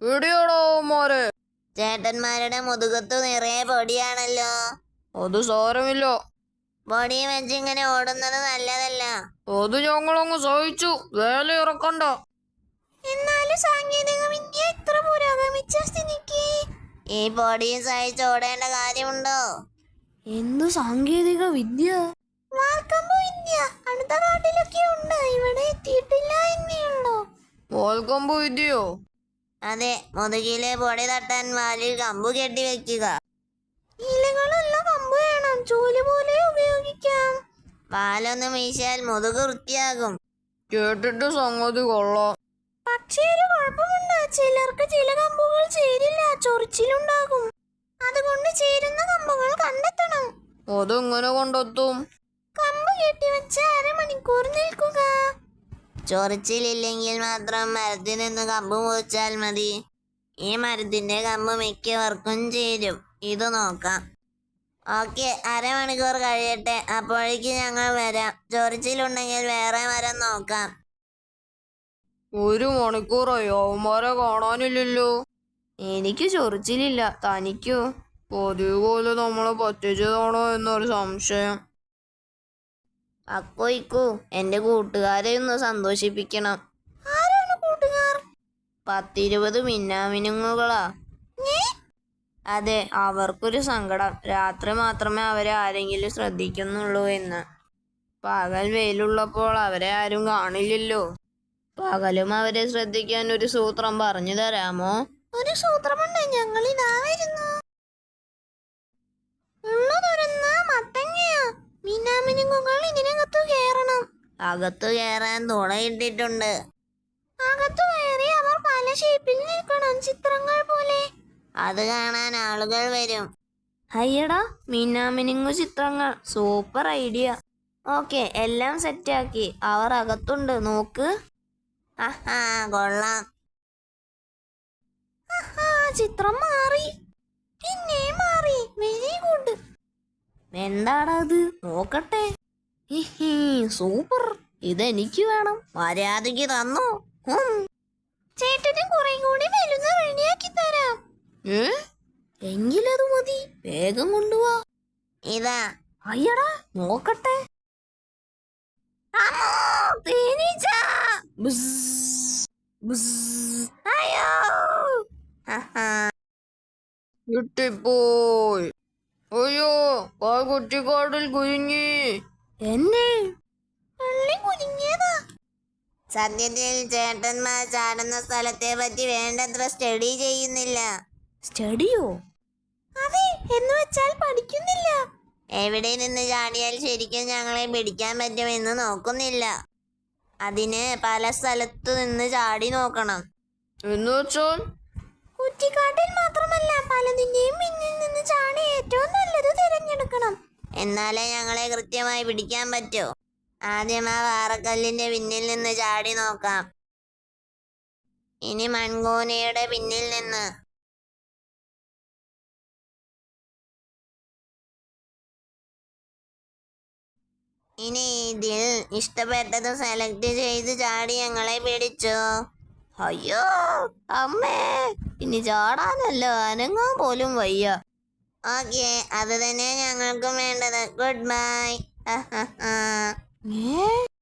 പിടിയോടോ മോരെ ചേട്ടന്മാരുടെ മുതുകത്ത് നിറയെ പൊടിയാണല്ലോ. അത് സാരമില്ല. പൊടി വെച്ച് ഇങ്ങനെ ഓടുന്നത് നല്ലതല്ല. അത് ഞങ്ങളങ്ങ് സഹിച്ചു. വേല ഇറക്കണ്ട. എന്നാലും സാങ്കേതിക വിദ്യ ഇത്ര പുരോഗമിച്ച സ്ഥിതിക്ക് ഈ പൊടിയും സഹിച്ച് ഓടേണ്ട കാര്യമുണ്ടോ? എന്തു സാങ്കേതിക വിദ്യ? വാൽക്കമ്പ് വിദ്യ. അടുത്ത കാട്ടിലൊക്കെ ഉണ്ട്. ഇവിടെ എത്തിയിട്ടില്ല എന്നേ ഉള്ളൂ മോൽക്കൊമ്പ് വിദ്യയോ? അതെ മുതുകിലെ പൊടി തട്ടാൻ വാലിൽ കമ്പു കെട്ടി വെക്കുക. ഇലകളുള്ള കമ്പ് വേണം. ചൂൽ പോലെ ഉപയോഗിക്കാം. പാലൊന്ന് വീശാൽ മുതുക് വൃത്തിയാകും. കേട്ടിട്ട് സംഗതി കൊള്ളാം. പക്ഷേ ഒരു കുഴപ്പമുണ്ട്. ചിലർക്ക് ചില കമ്പുകൾ ചേരില്ല. ചൊറിച്ചിലുണ്ടാകും. അതുകൊണ്ട് ചേരുന്ന കമ്പുകൾ കണ്ടെത്തണം. അതെങ്ങനെ കണ്ടെത്തും? കമ്പ് കെട്ടിവെച്ച് അരമണിക്കൂർ നിൽക്കുക. ചൊറിച്ചിലില്ലെങ്കിൽ മാത്രം മരത്തിൽ നിന്ന് കമ്പ് മുറിച്ചാൽ മതി. ഈ മരത്തിന്റെ കമ്പ് മിക്കവർക്കും ചേരും. ഇത് നോക്കാം. ഓക്കെ അരമണിക്കൂർ കഴിയട്ടെ. അപ്പോഴേക്ക് ഞങ്ങൾ വരാം. ചൊറിച്ചിലുണ്ടെങ്കിൽ വേറെ മരം നോക്കാം. ഒരു മണിക്കൂറായി അവന്മാരെ കാണാനില്ലല്ലോ. എനിക്ക് ചൊറിച്ചിലില്ല. തനിക്കോ? പതിവ് പോലെ നമ്മളെ പറ്റിച്ചതാണോ എന്നൊരു സംശയം. അക്കോ ഇക്കു എന്റെ കൂട്ടുകാരെ ഒന്ന് സന്തോഷിപ്പിക്കണം. ആരാണ് കൂട്ടുകാർ? പത്തിരുപത് മിന്നാമിനുങ്ങുകളാ. അതെ അവർക്കൊരു സങ്കടം. രാത്രി മാത്രമേ അവരെ ആരെങ്കിലും ശ്രദ്ധിക്കുന്നുള്ളൂ എന്ന്. പകൽ വെയിലുള്ളപ്പോൾ അവരെ ആരും കാണില്ലല്ലോ. പകലും അവരെ ശ്രദ്ധിക്കാൻ ഒരു സൂത്രം പറഞ്ഞു തരാമോ? ഒരു സൂത്രമുണ്ട്. ഞങ്ങൾ ഇതാ വരുന്നു. അകത്തു കയറാൻ തുണയിട്ടിട്ടുണ്ട്. അകത്തു കയറി അവർ പല ഷേപ്പിൽ നിൽക്കണം ചിത്രങ്ങൾ പോലെ. അത് കാണാൻ ആളുകൾ വരും. അയ്യടാ മിന്നാമിനുങ്ങു ചിത്രങ്ങൾ. Super idea. ഓക്കെ എല്ലാം സെറ്റാക്കി. അവർ അകത്തുണ്ട് നോക്ക്. ആഹാ കൊള്ളാം. ചിത്രം മാറി. പിന്നെ മാറി. Very good. എന്താടാ അത്? നോക്കട്ടെ. സൂപ്പർ. ഇതെനിക്ക് വേണം. മര്യാദയ്ക്ക് തന്നു? ചേട്ടനും കുറെ കൂടി വലുത് റെഡിയാക്കി തരാം. എങ്കിലത് മതി. വേഗം കൊണ്ടുപോവാ ഇതാ. അയ്യടാ നോക്കട്ടെ. തേനീച്ച. അയ്യോ. കിട്ടിപ്പോയി. അയ്യോ ആ കുറ്റിക്കാട്ടിൽ കുരുങ്ങി. എന്നെ? സത്യത്തിൽ ചേട്ടന്മാർ ചാടുന്ന സ്ഥലത്തെ പറ്റി വേണ്ടത്ര സ്റ്റഡി ചെയ്യുന്നില്ല. സ്റ്റഡിയോ? അതെ എന്ന് വെച്ചാൽ പഠിക്കുന്നില്ല. എവിടെ നിന്ന് ചാടിയാൽ ശരിക്കും ഞങ്ങളെ പിടിക്കാൻ പറ്റുമെന്ന് നോക്കുന്നില്ല. അതിന് പല സ്ഥലത്തു നിന്ന് ചാടി നോക്കണം. എന്ന് വെച്ചാൽ കുറ്റിക്കാട്ടിൽ മാത്രമല്ല പലതിന്റെയും പിന്നിൽ നിന്ന് ചാടി ഏറ്റവും നല്ലത് തിരഞ്ഞെടുക്കണം. എന്നാലേ ഞങ്ങളെ കൃത്യമായി പിടിക്കാൻ പറ്റൂ. ആദ്യം ആ വാറക്കല്ലിന്റെ പിന്നിൽ നിന്ന് ചാടി നോക്കാം. ഇനി മൺകൂനയുടെ പിന്നിൽ നിന്ന്. ഇനി ഇതിൽ ഇഷ്ടപ്പെട്ടത് സെലക്ട് ചെയ്ത് ചാടി ഞങ്ങളെ പിടിച്ചു. അയ്യോ അമ്മേ ഇനി ചാടാനല്ല അനങ്ങാൻ പോലും വയ്യ. ഓക്കെ അത് തന്നെയാ ഞങ്ങൾക്കും വേണ്ടത്. Good bye. ഏ?